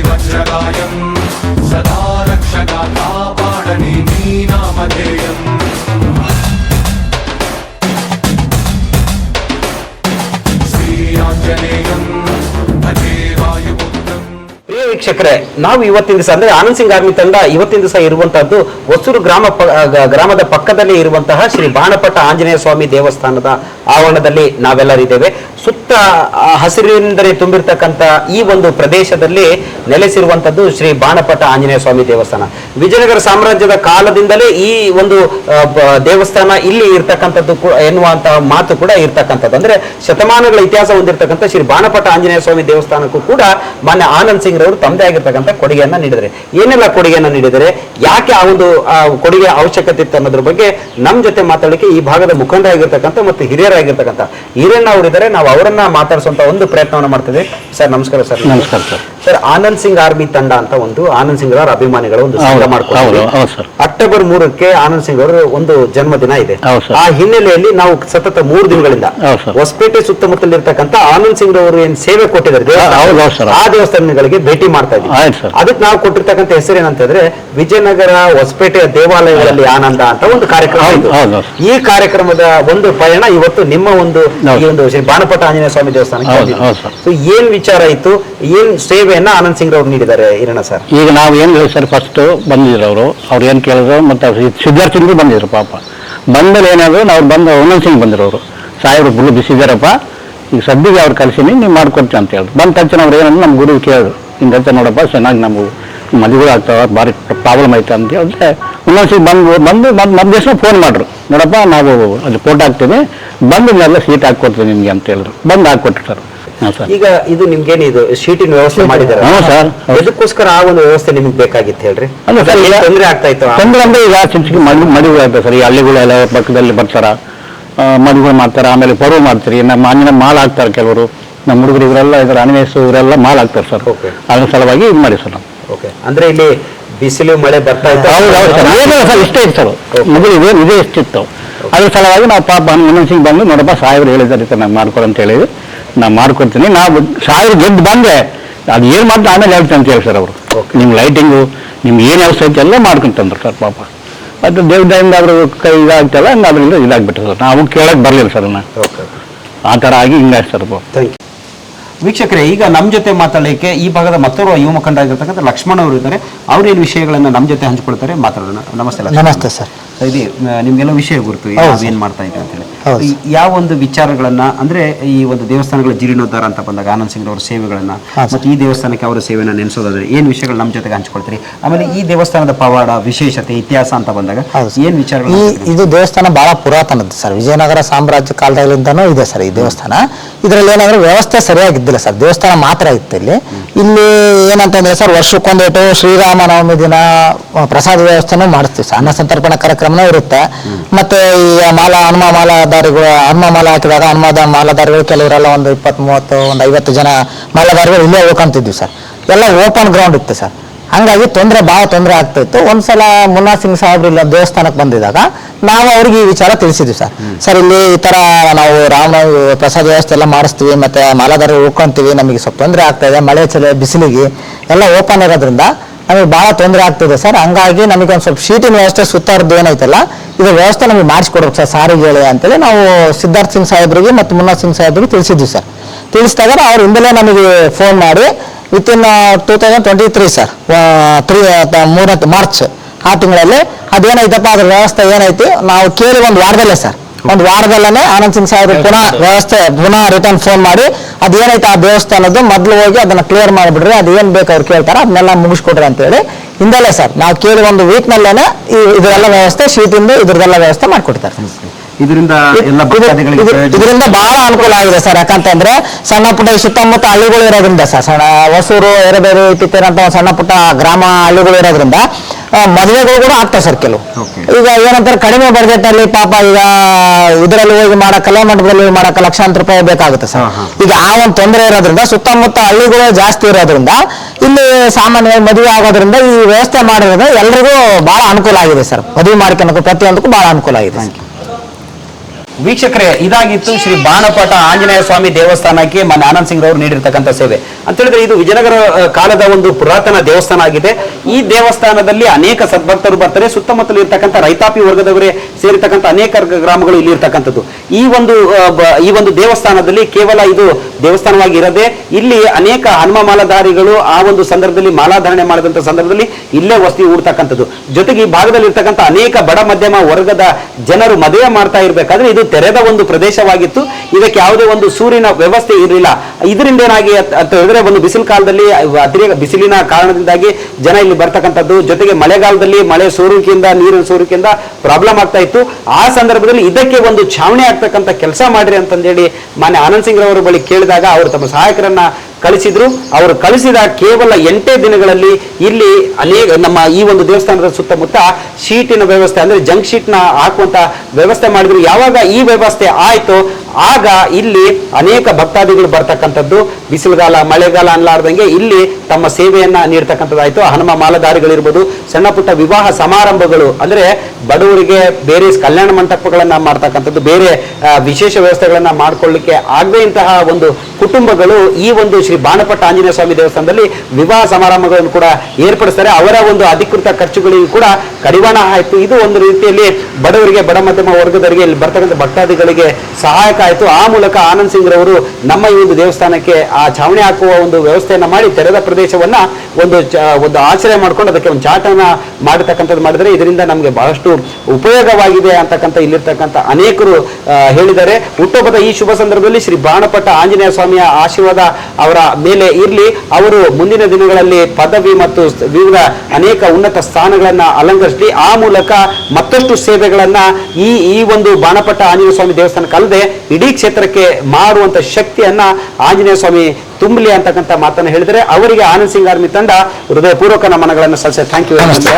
नामधेयम् भजे वज्रगायम् सदा रक्षगा कापाडनि नी ವೀಕ್ಷಕರೇ, ನಾವು ಇವತ್ತಿನ ದಿವಸ, ಅಂದ್ರೆ ಆನಂದ್ ಸಿಂಗ್ ಆರ್ಮಿ ತಂಡ ಇವತ್ತಿನ ದಿವಸ ಇರುವಂತಹದ್ದು ಹೊಸೂರು ಗ್ರಾಮ ಗ್ರಾಮದ ಪಕ್ಕದಲ್ಲಿ ಇರುವಂತಹ ಶ್ರೀ ಬಾಣಪಟ್ಟ ಆಂಜನೇಯ ಸ್ವಾಮಿ ದೇವಸ್ಥಾನದ ಆವರಣದಲ್ಲಿ ನಾವೆಲ್ಲರಿದ್ದೇವೆ ಸುತ್ತ ಹಸಿರಿನಿಂದಲೇ ತುಂಬಿರ್ತಕ್ಕಂಥ ಈ ಒಂದು ಪ್ರದೇಶದಲ್ಲಿ ನೆಲೆಸಿರುವಂತದ್ದು ಶ್ರೀ ಬಾಣಪಟ್ಟ ಆಂಜನೇಯ ಸ್ವಾಮಿ ದೇವಸ್ಥಾನ. ವಿಜಯನಗರ ಸಾಮ್ರಾಜ್ಯದ ಕಾಲದಿಂದಲೇ ಈ ಒಂದು ದೇವಸ್ಥಾನ ಇಲ್ಲಿ ಇರ್ತಕ್ಕಂಥದ್ದು ಎನ್ನುವಂತಹ ಮಾತು ಕೂಡ ಇರ್ತಕ್ಕಂಥದ್ದು. ಅಂದ್ರೆ ಶತಮಾನಗಳ ಇತಿಹಾಸ ಹೊಂದಿರತಕ್ಕಂಥ ಶ್ರೀ ಬಾಣಪಟ್ಟ ಆಂಜನೇಯ ಸ್ವಾಮಿ ದೇವಸ್ಥಾನಕ್ಕೂ ಕೂಡ ಮಾನ್ಯ ಆನಂದ್ ಸಿಂಗ್ ರವರು ತಮ್ಮದೇ ಆಗಿರ್ತಕ್ಕಂಥ ಕೊಡುಗೆಯನ್ನ ನೀಡಿದರೆ. ಏನೆಲ್ಲ ಕೊಡುಗೆಯನ್ನ ನೀಡಿದರೆ? ಯಾಕೆ ಆ ಒಂದು ಕೊಡುಗೆ ಅವಶ್ಯಕತೆ ಇತ್ತು ಅನ್ನೋದ್ರ ಬಗ್ಗೆ ನಮ್ಮ ಜೊತೆ ಮಾತಾಡಲಿಕ್ಕೆ ಈ ಭಾಗದ ಮುಖಂಡರಾಗಿರ್ತಕ್ಕಂಥ ಮತ್ತು ಹಿರಿಯರಾಗಿರ್ತಕ್ಕಂಥ ಹಿರಿಯಣ್ಣ ಅವರಿದ್ದಾರೆ. ನಾವು ಅವರನ್ನ ಮಾತಾಡಿಸುವಂತ ಒಂದು ಪ್ರಯತ್ನವನ್ನು ಮಾಡ್ತಿದ್ದೀವಿ ಸರ್, ನಮಸ್ಕಾರ ಸರ್. ನಮಸ್ಕಾರ sir. Sir Anand Singh army ತಂಡ ಅಂತ ಒಂದು ಆನಂದ್ ಸಿಂಗ್ ಅವರ ಅಭಿಮಾನಿಗಳ ಒಂದು ಸಂಘ ಮಾಡ್ಕೊಂಡು. ಅಕ್ಟೋಬರ್ ಮೂರಕ್ಕೆ ಆನಂದ್ ಸಿಂಗ್ ಅವರ ಒಂದು ಜನ್ಮದಿನ ಇದೆ ಆ ಹಿನ್ನೆಲೆಯಲ್ಲಿ ನಾವು ಸತತ ಮೂರು ದಿನಗಳಿಂದ. ಹೊಸಪೇಟೆ ಸುತ್ತಮುತ್ತಲಿರ್ತಕ್ಕಂಥ ಆನಂದ್ ಸಿಂಗ್ ಅವರು ಏನ್ ಸೇವೆ ಕೊಟ್ಟಿದ್ದಾರೆ. ಆ ದೇವಸ್ಥಾನಗಳಿಗೆ ಭೇಟಿ ಮಾಡ್ತಾ ಇದ್ದೀವಿ. ಅದಕ್ಕೆ ನಾವು ಕೊಟ್ಟಿರ್ತಕ್ಕಂಥ ಹೆಸರು ಏನಂತಂದ್ರೆ ವಿಜಯನಗರ ಹೊಸಪೇಟೆಯ ದೇವಾಲಯಗಳಲ್ಲಿ ಆನಂದ ಅಂತ ಒಂದು ಕಾರ್ಯಕ್ರಮ ಇತ್ತು. ಈ ಕಾರ್ಯಕ್ರಮದ ಒಂದು ಪಯಣ ಇವತ್ತು ನಿಮ್ಮ ಒಂದು ಈ ಒಂದು ಶ್ರೀ ಬಾಣಪಟ್ಟ ಆಂಜನೇಯ ಸ್ವಾಮಿ ದೇವಸ್ಥಾನಕ್ಕೆ ಏನ್ ವಿಚಾರ ಇತ್ತು ಏನ್ ಸೇವೆಯನ್ನ ಆನಂದ್ ಸಿಂಗ್ ಅವರು ನೀಡಿದ್ದಾರೆ ಇರೋಣ ಸರ್. ಈಗ ನಾವು ಏನು ಸರ್ ಫಸ್ಟ್ ಬಂದಿದ್ರು ಅವರು. ಅವ್ರು ಏನು ಕೇಳಿದ್ರು, ಮತ್ತು ಅವ್ರು ಬಂದಿದ್ರು ಪಾಪ. ಬಂದಲ್ಲಿ ಏನಾದ್ರು ನಾವು ಬಂದು ಆನಂದ್ ಸಿಂಗ್ ಬಂದರು ಅವರು. ಸಾಹೇಬ್ರು ಬುಲ್ಲು ಬಿಸಿದಾರಪ್ಪ ಈಗ ಸದ್ಯಗೆ ಅವ್ರು ಕಲಿಸಿನಿ ನೀವು ಮಾಡ್ಕೊಡ್ತೀವಿ ಅಂತ ಹೇಳಿದ್ರು. ಬಂದ ತಕ್ಷಣ ಅವ್ರು ಏನಂದ್ರೆ ನಮ್ಮ ಗುರು ಕೇಳಿದ್ರು. ಹಿಂಗಂತ ನೋಡಪ್ಪ, ಚೆನ್ನಾಗಿ ನಾವು ಮದುವೆಗಳು ಆಗ್ತಾವ, ಭಾರಿ ಪ್ರಾಬ್ಲಮ್ ಆಯ್ತು ಅಂತ ಹೇಳಿದ್ರೆ ಇನ್ನೊಂದು ಸಿಂಗ್ ಬಂದು ಬಂದು ಬಂದು ನಮ್ಮ ದೇಶ ಫೋನ್ ಮಾಡ್ರು. ನೋಡಪ್ಪ, ನಾವು ಅಲ್ಲಿ ಫೋಟೋ ಹಾಕ್ತೀವಿ. ಬಂದು ಎಲ್ಲ ಸೀಟ್ ಹಾಕ್ಕೊಡ್ತೀವಿ ನಿಮಗೆ ಅಂತ ಹೇಳಿದ್ರು. ಬಂದು ಹಾಕ್ಕೊಟ್ರು ಸರ್ ಸರ್ ಈಗ ಇದು ನಿಮ್ಗೇನು ಇದು ಶೀಟಿನ ವ್ಯವಸ್ಥೆ ಮಾಡಿದ್ದಾರೆ ಹ್ಞೂ ಸರ್. ಅದಕ್ಕೋಸ್ಕರ ಆ ಒಂದು ವ್ಯವಸ್ಥೆ ನಿಮ್ಗೆ ಬೇಕಾಗಿತ್ತು ಹೇಳ್ರಿ. ಅಲ್ಲ ಸರ್, ಏನ್ ಈಗ- ತೊಂದರೆ ಆಗ್ತಾ ಇತ್ತು? ತೊಂದರೆ ಅಂದ್ರೆ ಈಗ ಚಿಕ್ಕ ಮಡಿ ಮಡಿಗಳು ಸರ್. ಈ ಹಳ್ಳಿಗಳೆಲ್ಲ ಪಕ್ಕದಲ್ಲಿ ಬರ್ತಾರ. ಮಡಿಗಳು ಮಾಡ್ತಾರೆ ಆಮೇಲೆ ಪರ್ವ ಮಾಡ್ತಾರೆ. ನಮ್ಮ ಆಂಜನೇಯ ಮಾಲ್ ಹಾಕ್ತಾರೆ ಕೆಲವರು. ನಮ್ಮ ಹುಡುಗರು ಇವರೆಲ್ಲ ಇದ್ರ ಅನಿಮೇಶ್ ಇವರೆಲ್ಲ ಮಾಲ್ ಆಗ್ತಾರೆ ಸರ್. ಅದ್ರ ಸಲುವಾಗಿ ಇದು ಮಾಡಿ ಸರ್ ನಾವು. ಓಕೆ ಅಂದ್ರೆ ಇಲ್ಲಿ ಬಿಸಿಲು ಮಳೆ ಬರ್ತಾ ಇತ್ತು. ಹೌದು ಹೌದು ಸರ್. ಏನಿಲ್ಲ ಸರ್ ಇಷ್ಟೇ ಇತ್ತು ಸರ್. ಮೊದಲು ಇದೇ ಇದೇ ಇಷ್ಟಿತ್ತು. ಅದ್ರ ಸಲುವಾಗಿ ನಾವು ಪಾಪ ಸಿಂಗ್ ಬಂದು ನೋಡಪ್ಪ ಸಾಹೇಬರು ಹೇಳಿದ್ದಾರೆ ಸರ್ ನಾವು ಅಂತ ಹೇಳಿದ್ವಿ. ನಾವು ಮಾಡ್ಕೊಡ್ತೀನಿ ನಾವು ಸಾವಿರ ಗೆದ್ದು ಬಂದೆ ಅದು ಏನು ಮಾಡ್ತಾ ಆಮೇಲೆ ಹೇಳ್ತೀನಿ ಅಂತ ಹೇಳಿ ಸರ್ ಅವರು. ನಿಮ್ಮ ಲೈಟಿಂಗು ನಿಮ್ಗೆ ಏನು ವ್ಯವಸ್ಥೆ ಐತೆ ಎಲ್ಲ ಮಾಡ್ಕೊಂತಂದ್ರು ಸರ್ ಪಾಪ. ಅದು ದೇವ್ರದಿಂದ ಅವರು ಕೈ ಇದಾಗ್ತಲ್ಲ ಹಂಗೆ ಅದರಿಂದ ಇದಾಗ್ಬಿಟ್ಟು ಸರ್. ನಾವು ಕೇಳಕ್ಕೆ ಬರಲಿಲ್ಲ ಸರ್ ನಾನು ಆ ಥರ ಆಗಿ ಹಿಂಗಾಯ್ತು ಸರ್ ಪಾಪ ಥ್ಯಾಂಕ್ ಯು ವೀಕ್ಷಕರೇ ಈಗ ನಮ್ಮ ಜೊತೆ ಮಾತಾಡಲಿಕ್ಕೆ ಈ ಭಾಗದ ಮತ್ತೊರು ಯುವ ಮುಖಂಡರಾಗಿರ್ತಕ್ಕಂಥ ಲಕ್ಷ್ಮಣ್ ಅವರು ಇದ್ದಾರೆ. ಅವ್ರೇನು ವಿಷಯಗಳನ್ನು ನಮ್ಮ ಜೊತೆ ಹಂಚ್ಕೊಳ್ತಾರೆ ಮಾತಾಡೋಣ. ನಮಸ್ತೆ ಲಕ್ಷ್ಮಣ್. ನಮಸ್ತೆ ಸರ್. ಇದು ನಿಮಗೆಲ್ಲ ವಿಷಯ ಗುರುತು ಏನು ಮಾಡ್ತಾ ಇದ್ದೀವಿ ಅಂತ ಹೇಳಿ. ಯಾವ ಒಂದು ವಿಚಾರಗಳನ್ನ ಅಂದ್ರೆ ಈ ಒಂದು ದೇವಸ್ಥಾನಗಳ ಜೀರ್ಣೋದ್ಧಾರ ಅಂತ ಬಂದಾಗ ಆನಂದ್ ಸಿಂಗ್ ಅವರ ಸೇವೆಗಳನ್ನ. ಮತ್ತೆ ಈ ದೇವಸ್ಥಾನಕ್ಕೆ ಅವರ ಸೇವೆಯನ್ನು ನೆನೆಸೋದಾದ್ರೆ ಏನ್ ವಿಷಯಗಳು ನಮ್ಮ ಜೊತೆಗೆ ಹಂಚಿಕೊಳ್ತೀರಿ? ಆಮೇಲೆ ಈ ದೇವಸ್ಥಾನದ ಪವಾಡ ವಿಶೇಷತೆ ಇತಿಹಾಸ ಅಂತ ಬಂದಾಗ. ಏನ್ ವಿಚಾರಗಳು ಇದು ದೇವಸ್ಥಾನ ಬಹಳ ಪುರಾತನದ್ದು ಸರ್. ವಿಜಯನಗರ ಸಾಮ್ರಾಜ್ಯ ಕಾಲದಲ್ಲಿಂದನೂ ಇದೆ ಸರ್ ಈ ದೇವಸ್ಥಾನ. ಇದರಲ್ಲಿ ಏನಂದ್ರೆ ವ್ಯವಸ್ಥೆ ಸರಿಯಾಗಿದ್ದಿಲ್ಲ ಸರ್. ದೇವಸ್ಥಾನ ಮಾತ್ರ ಇತ್ತು ಇಲ್ಲಿ. ಇಲ್ಲಿ ಏನಂತಂದ್ರೆ ಸರ್ ವರ್ಷಕ್ಕೊಂದೇಟು ಶ್ರೀರಾಮನವಮಿ ದಿನ ಪ್ರಸಾದ ವ್ಯವಸ್ಥೆನೂ ಮಾಡಿಸ್ತೀವಿ ಸರ್. ಅನ್ನ ಸಂತರ್ಪಣಾ ಕಾರ್ಯಕ್ರಮನೂ ಇರುತ್ತೆ. ಮತ್ತೆ ಈ ಮಾಲಾ ಹನುಮ ಮಾಲಾಧಾರಿಗಳು ಹನುಮ ಮಾಲ ಹಾಕಿದಾಗ ಹನುಮದ ಮಾಲಾಧಾರಿಗಳು ಕೆಲವರೆಲ್ಲ ಒಂದು ಇಪ್ಪತ್ತ್ ಮೂವತ್ತು ಒಂದು ಐವತ್ತು ಜನ ಮಾಲಾಧಾರಿಗಳು ಇಲ್ಲೇ ಉಳ್ಕೊಂತಿದ್ವಿ ಸರ್. ಎಲ್ಲ ಓಪನ್ ಗ್ರೌಂಡ್ ಇತ್ತು ಸರ್. ಹಂಗಾಗಿ ತೊಂದರೆ ಭಾಳ ತೊಂದರೆ ಆಗ್ತಿತ್ತು ಒಂದ್ಸಲ ಮುನ್ನಾ ಸಿಂಗ್ ಸಾಹೇಬ್ರು ಇಲ್ಲ ದೇವಸ್ಥಾನಕ್ಕೆ ಬಂದಿದ್ದಾಗ ನಾವು ಅವ್ರಿಗೆ ಈ ವಿಚಾರ ತಿಳಿಸಿದ್ವಿ ಸರ್. ಸರ್ ಇಲ್ಲಿ ಈ ತರ ನಾವು ರಾಮ ಪ್ರಸಾದ ವ್ಯವಸ್ಥೆ ಎಲ್ಲ ಮಾಡಿಸ್ತೀವಿ ಮತ್ತೆ ಮಾಲಾಧಾರ ಉಳ್ಕೊಂತೀವಿ ನಮಗೆ ಸ್ವಲ್ಪ ತೊಂದರೆ ಆಗ್ತಾ ಇದೆ ಮಳೆ ಚಳಿ ಬಿಸಿಲಿಗೆ ಎಲ್ಲ ಓಪನ್ ಇರೋದ್ರಿಂದ ನಮಗೆ ಭಾಳ ತೊಂದರೆ ಆಗ್ತಿದೆ ಸರ್. ಹಂಗಾಗಿ ನಮಗೆ ಒಂದು ಸ್ವಲ್ಪ ಶೀಟಿನ ವ್ಯವಸ್ಥೆ ಸುತ್ತಾರದ್ದು ಏನೈತಲ್ಲ ಇದು ವ್ಯವಸ್ಥೆ ನಮಗೆ ಮಾಡಿಸ್ಕೊಡ್ಬೇಕು ಸರ್ ಸಾರಿಗೆ ಹೇಳಿ ಅಂತೇಳಿ ನಾವು ಸಿದ್ಧಾರ್ಥ್ ಸಿಂಗ್ ಸಾಹೇಬ್ರಿಗೆ ಮತ್ತು ಮುನ್ನಾ ಸಿಂಗ್ ಸಾಹೇಬ್ರಿಗೆ ತಿಳಿಸಿದ್ವಿ ಸರ್. ತಿಳಿಸಿದಾಗ ಅವ್ರು ಹಿಂದಲೇ ನಮಗೆ ಫೋನ್ ಮಾಡಿ within two thousand twenty three sir three ಮೂರನೇ ಮಾರ್ಚ್ ಆ ತಿಂಗಳಲ್ಲಿ ಅದೇನೈತಪ್ಪ ಅದ್ರ ವ್ಯವಸ್ಥೆ ಏನೈತಿ? ನಾವು ಕೇಳಿ ಒಂದು ವಾರದಲ್ಲೇ ಸರ್. ಒಂದು ವಾರದಲ್ಲೇ ಆನಂದ್ ಸಿಂಗ್ ಸಾಹೇಬ್ರಿಗೆ ಪುನಃ ವ್ಯವಸ್ಥೆ ಪುನಃ ರಿಟರ್ನ್ ಫೋನ್ ಮಾಡಿ ಅದೇನೈತೆ ಆ ದೇವಸ್ಥಾನದ್ದು? ಮೊದಲು ಹೋಗಿ ಅದನ್ನ ಕ್ಲಿಯರ್ ಮಾಡಿಬಿಡ್ರಿ ಅದು ಏನು ಬೇಕು ಅವ್ರು ಕೇಳ್ತಾರೆ ಅದನ್ನೆಲ್ಲ ಮುಗಿಸ್ಕೊಡ್ರಿ ಅಂತೇಳಿ ಹಿಂದಲೇ ಸರ್ ನಾವು ಕೇಳಿ ಒಂದು ವೀಕ್ನಲ್ಲೇನೆ ಈ ಇದೆಲ್ಲ ವ್ಯವಸ್ಥೆ ಶೀಟಿಂದು ಇದ್ರದ್ದೆಲ್ಲ ವ್ಯವಸ್ಥೆ ಮಾಡಿಕೊಡ್ತಾರೆ. ಇದರಿಂದ ಇದರಿಂದ ಬಹಳ ಅನುಕೂಲ ಆಗಿದೆ ಸರ್ ಯಾಕಂತಂದ್ರೆ ಸಣ್ಣ ಪುಟ್ಟ ಸುತ್ತಮುತ್ತ ಹಳ್ಳಿಗಳು ಇರೋದ್ರಿಂದ ಸರ್ ಸಣ್ಣ ಹೊಸೂರು ಎರೆಬೇರು ಒಂದು ಸಣ್ಣ ಪುಟ್ಟ ಗ್ರಾಮ ಹಳ್ಳಿಗಳು ಇರೋದ್ರಿಂದ ಮದುವೆಗಳು ಕೂಡ ಆಗ್ತಾವೆ ಸರ್ ಕೆಲವು. ಈಗ ಏನಂತಾರೆ ಕಡಿಮೆ ಬಡ್ಜೆಟ್ ಅಲ್ಲಿ ಪಾಪ ಈಗ ಇದರಲ್ಲಿ ಹೋಗಿ ಮಾಡಕ್ಕಲ್ಲ ಮಂಟಪದಲ್ಲಿ ಹೋಗಿ ಮಾಡಕ್ಕ ಲಕ್ಷಾಂತರ ರೂಪಾಯಿ ಬೇಕಾಗುತ್ತೆ ಸರ್. ಈಗ ಆ ಒಂದು ತೊಂದರೆ ಇರೋದ್ರಿಂದ ಸುತ್ತಮುತ್ತ ಹಳ್ಳಿಗಳು ಜಾಸ್ತಿ ಇರೋದ್ರಿಂದ ಇಲ್ಲಿ ಸಾಮಾನ್ಯವಾಗಿ ಮದುವೆ ಆಗೋದ್ರಿಂದ ಈ ವ್ಯವಸ್ಥೆ ಮಾಡಿರೋದ್ರಿಂದ ಎಲ್ರಿಗೂ ಬಹಳ ಅನುಕೂಲ ಆಗಿದೆ ಸರ್. ಮದುವೆ ಮಾಡ್ಕೊಳಕ್ಕೂ ಪ್ರತಿಯೊಂದಕ್ಕೂ ಬಹಳ ಅನುಕೂಲ ಆಗಿದೆ ವೀಕ್ಷಕರೇ, ಇದಾಗಿತ್ತು ಶ್ರೀ ಬಾಣಪಾಠ ಆಂಜನೇಯ ಸ್ವಾಮಿ ದೇವಸ್ಥಾನಕ್ಕೆ ಮನೆ ಆನಂದ್ ಸಿಂಗ್ ರವರು ನೀಡಿರ್ತಕ್ಕಂಥ ಸೇವೆ. ಅಂತ ಹೇಳಿದ್ರೆ ಇದು ವಿಜಯನಗರ ಕಾಲದ ಒಂದು ಪುರಾತನ ದೇವಸ್ಥಾನ ಆಗಿದೆ. ಈ ದೇವಸ್ಥಾನದಲ್ಲಿ ಅನೇಕ ಸದ್ಭಕ್ತರು ಬರ್ತಾರೆ. ಸುತ್ತಮುತ್ತಲು ಇರ್ತಕ್ಕಂಥ ರೈತಾಪಿ ವರ್ಗದವರೇ ಸೇರಿರ್ತಕ್ಕಂಥ ಅನೇಕ ಗ್ರಾಮಗಳು ಇಲ್ಲಿ ಇರ್ತಕ್ಕಂಥದ್ದು. ಈ ಒಂದು ಈ ಒಂದು ದೇವಸ್ಥಾನದಲ್ಲಿ ಕೇವಲ ಇದು ದೇವಸ್ಥಾನವಾಗಿ ಇರದೆ ಇಲ್ಲಿ ಅನೇಕ ಹನುಮ ಮಾಲಾಧಾರಿಗಳು ಆ ಒಂದು ಸಂದರ್ಭದಲ್ಲಿ ಮಾಲಾಧಾರಣೆ ಮಾಡಿದಂಥ ಸಂದರ್ಭದಲ್ಲಿ ಇಲ್ಲೇ ವಸತಿ ಹೂಡ್ತಕ್ಕಂಥದ್ದು ಜೊತೆಗೆ ಈ ಭಾಗದಲ್ಲಿ ಇರ್ತಕ್ಕಂಥ ಅನೇಕ ಬಡ ಮಧ್ಯಮ ವರ್ಗದ ಜನರು ಮದುವೆ ಮಾಡ್ತಾ ಇರಬೇಕಾದ್ರೆ ಇದು ತೆರೆದ ಒಂದು ಪ್ರದೇಶವಾಗಿತ್ತು. ಇದಕ್ಕೆ ಯಾವುದೇ ಒಂದು ಸೂರಿನ ವ್ಯವಸ್ಥೆ ಇರಲಿಲ್ಲ. ಇದರಿಂದ ಏನಾಗಿ ಹೇಳಿದ್ರೆ ಒಂದು ಬಿಸಿಲು ಕಾಲದಲ್ಲಿ, ಅತಿರೇಕ ಬಿಸಿಲಿನ ಕಾರಣದಿಂದಾಗಿ ಜನ ಇಲ್ಲಿ ಬರ್ತಕ್ಕಂಥದ್ದು. ಜೊತೆಗೆ ಮಳೆಗಾಲದಲ್ಲಿ ಮಳೆ ಸೋರಿಕೆಯಿಂದ ನೀರಿನ ಸೋರಿಕೆಯಿಂದ ಪ್ರಾಬ್ಲಮ್ ಆಗ್ತಾ ಇತ್ತು. ಆ ಸಂದರ್ಭದಲ್ಲಿ ಇದಕ್ಕೆ ಒಂದು ಛಾವಣಿ ಆಗ್ತಕ್ಕಂಥ ಕೆಲಸ ಮಾಡ್ರಿ ಅಂತಂದೇಳಿ ಮಾನ್ಯ ಆನಂದ್ ಸಿಂಗ್ ರವರು ಬಳಿ ಕೇಳಿದಾಗ ಅವರು ತಮ್ಮ ಸಹಾಯಕರನ್ನ ಕಳಿಸಿದ್ರು. ಅವರು ಕಳಿಸಿದ ಕೇವಲ ಎಂಟೇ ದಿನಗಳಲ್ಲಿ ಇಲ್ಲಿ ಅನೇಕ ನಮ್ಮ ಈ ಒಂದು ದೇವಸ್ಥಾನದ ಸುತ್ತಮುತ್ತ ಶೀಟಿನ ವ್ಯವಸ್ಥೆ, ಅಂದ್ರೆ ಜಂಕ್ ಶೀಟ್ನ ಹಾಕುವಂತ ವ್ಯವಸ್ಥೆ ಮಾಡಿದ್ರು. ಯಾವಾಗ ಈ ವ್ಯವಸ್ಥೆ ಆಯ್ತು ಆಗ ಇಲ್ಲಿ ಅನೇಕ ಭಕ್ತಾದಿಗಳು ಬರ್ತಕ್ಕಂಥದ್ದು, ಬಿಸಿಲುಗಾಲ, ಮಳೆಗಾಲ ಅನ್ಲಾರ್ದಂಗೆ ಇಲ್ಲಿ ತಮ್ಮ ಸೇವೆಯನ್ನ ನೀಡ್ತಕ್ಕಂಥದ್ದಾಯ್ತು. ಹನುಮ ಮಾಲಧಾರಿಗಳಿರ್ಬೋದು, ಸಣ್ಣ ಪುಟ್ಟ ವಿವಾಹ ಸಮಾರಂಭಗಳು, ಅಂದ್ರೆ ಬಡವರಿಗೆ ಬೇರೆ ಕಲ್ಯಾಣ ಮಂಟಪಗಳನ್ನ ಮಾಡ್ತಕ್ಕಂಥದ್ದು, ಬೇರೆ ವಿಶೇಷ ವ್ಯವಸ್ಥೆಗಳನ್ನ ಮಾಡ್ಕೊಳ್ಳಿಕ್ಕೆ ಆಗದೇ ಇಂತಹ ಒಂದು ಕುಟುಂಬಗಳು ಈ ಒಂದು ಶ್ರೀ ಬಾಣಪಟ್ಟ ಆಂಜನೇಯ ಸ್ವಾಮಿ ದೇವಸ್ಥಾನದಲ್ಲಿ ವಿವಾಹ ಸಮಾರಂಭಗಳನ್ನು ಕೂಡ ಏರ್ಪಡಿಸ್ತಾರೆ. ಅವರ ಒಂದು ಅಧಿಕೃತ ಖರ್ಚುಗಳಿಗೂ ಕೂಡ ಕಡಿವಾಣ ಆಯಿತು. ಇದು ಒಂದು ರೀತಿಯಲ್ಲಿ ಬಡವರಿಗೆ, ಬಡ ಮಧ್ಯಮ ವರ್ಗದವರಿಗೆ ಇಲ್ಲಿ ಬರ್ತಕ್ಕಂಥ ಭಕ್ತಾದಿಗಳಿಗೆ ಸಹಾಯಕ ಆಯ್ತು ಆ ಮೂಲಕ ಆನಂದ್ ಸಿಂಗ್ ರವರು ನಮ್ಮ ಈ ಒಂದು ದೇವಸ್ಥಾನಕ್ಕೆ ಆ ಛಾವಣಿ ಹಾಕುವ ಒಂದು ವ್ಯವಸ್ಥೆಯನ್ನು ಮಾಡಿ ತೆರೆದ ಪ್ರದೇಶವನ್ನ ಒಂದು ಒಂದು ಆಶ್ರಯ ಮಾಡ್ಕೊಂಡು ಅದಕ್ಕೆ ಒಂದು ಚಾಟನ ಮಾಡತಕ್ಕಂಥದ್ದು ಮಾಡಿದರೆ ಇದರಿಂದ ನಮಗೆ ಬಹಳಷ್ಟು ಉಪಯೋಗವಾಗಿದೆ ಅಂತಕ್ಕಂಥ ಇಲ್ಲಿರ್ತಕ್ಕಂಥ ಅನೇಕರು ಹೇಳಿದ್ದಾರೆ. ಹುಟ್ಟುಹಬ್ಬದ ಈ ಶುಭ ಸಂದರ್ಭದಲ್ಲಿ ಶ್ರೀ ಬಾಣಪಟ್ಟ ಆಂಜನೇಯ ಸ್ವಾಮಿಯ ಆಶೀರ್ವಾದ ಅವರ ಮೇಲೆ ಇರಲಿ. ಅವರು ಮುಂದಿನ ದಿನಗಳಲ್ಲಿ ಪದವಿ ಮತ್ತು ವಿವಿಧ ಅನೇಕ ಉನ್ನತ ಸ್ಥಾನಗಳನ್ನ ಅಲಂಕರಿಸಲಿ. ಆ ಮೂಲಕ ಮತ್ತಷ್ಟು ಸೇವೆಗಳನ್ನ ಈ ಈ ಒಂದು ಬಾಣಪಟ್ಟ ಆಂಜನೇಯ ಸ್ವಾಮಿ ದೇವಸ್ಥಾನಕ್ಕೆ ಅಲ್ಲದೆ ಇಡೀ ಕ್ಷೇತ್ರಕ್ಕೆ ಮಾಡುವಂತ ಶಕ್ತಿಯನ್ನ ಆಂಜನೇಯ ಸ್ವಾಮಿ ತುಂಬಲಿ ಅಂತಕ್ಕಂಥ ಮಾತನ್ನು ಹೇಳಿದರೆ ಅವರಿಗೆ ಆನಂದ್ ಸಿಂಗ್ ಆರ್ಮಿ ತಂಡ ಹೃದಯಪೂರ್ವಕ ನಮನಗಳನ್ನು ಸಲ್ಲಿಸ ಥ್ಯಾಂಕ್ ಯು ವೆರಿ ನಮಸ್ತೆ